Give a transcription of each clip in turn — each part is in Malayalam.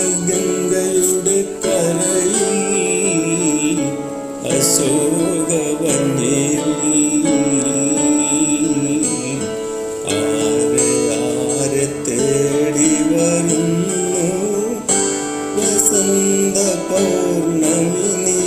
ആകാശഗംഗയുടെ കരയിൽ അശോകവന്നിൽ ആരെ ആരെ തേടി വരുന്നു. വസന്ത പൗർണമിനി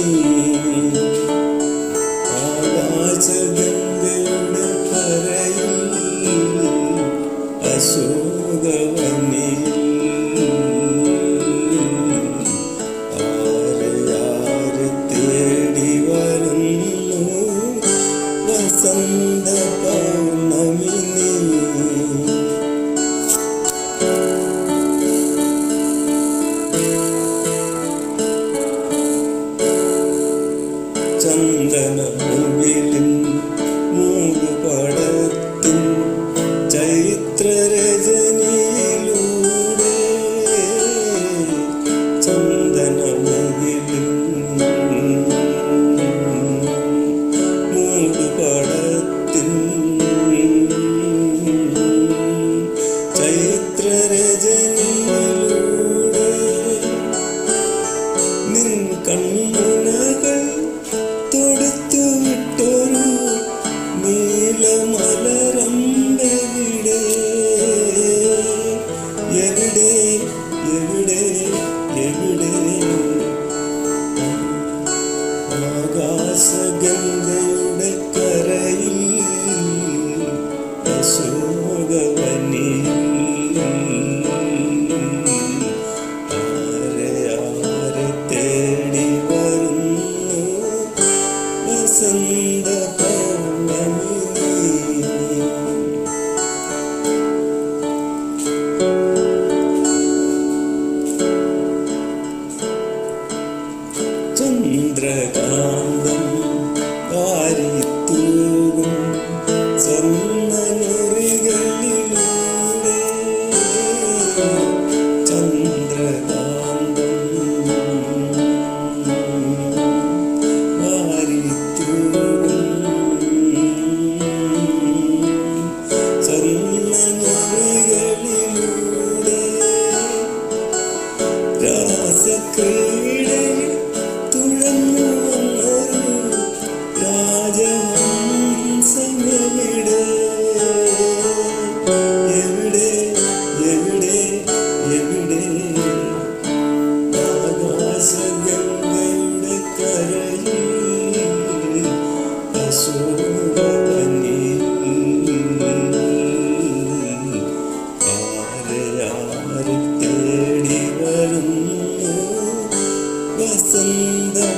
Oh, God, it's a game, game. കനവുകളിലൂടെ രാസക്രീടയിൽ തുഴന്നു വന്നൊരു രാജഹംസമെവിടെ എവിടെ എവിടെ എവിടെ? ആകാശങ്ങൾ Sunday.